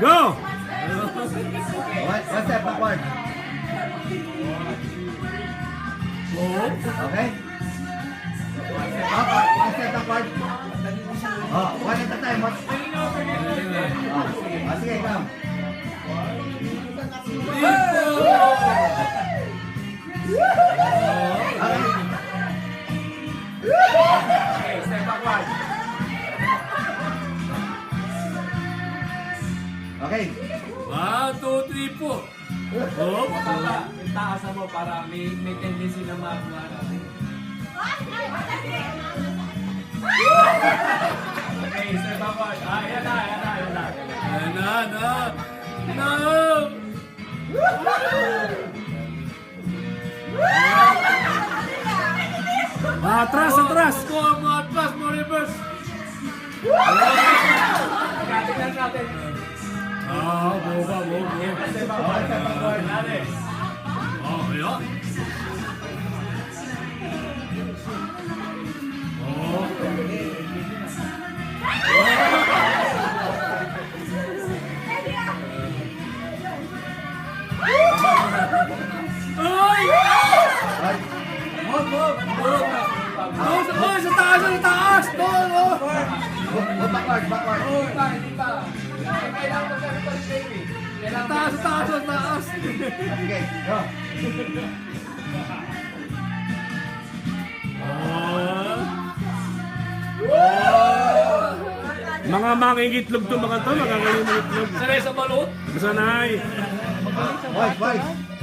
Go! One, one step backward. Okay? Backward, one step backward. Oh, one at a time. One. Oh, sige. Okay. Okay, step backward. Okay. One, two, three, four. Hop. Baba, yung taas mo para may, may tendency na makuha natin. Okay, step backward. Ah, yan na, yan na, yan na. Ayan na, na. No! Atras, atras! Mo, mo, atras, mo, reverse! Ah, backward. Natin. Oh. Oh. Ay. Move, move, move. Oh, oh, sa taas, sa taas! Doon, oh! Go, go backward, backward. Taas, sa taas, sa taas! Sige, go. Mga mangingitlog to mga to, mga mangingitlog. Sanay sa balot? Sanay. Voice, voice.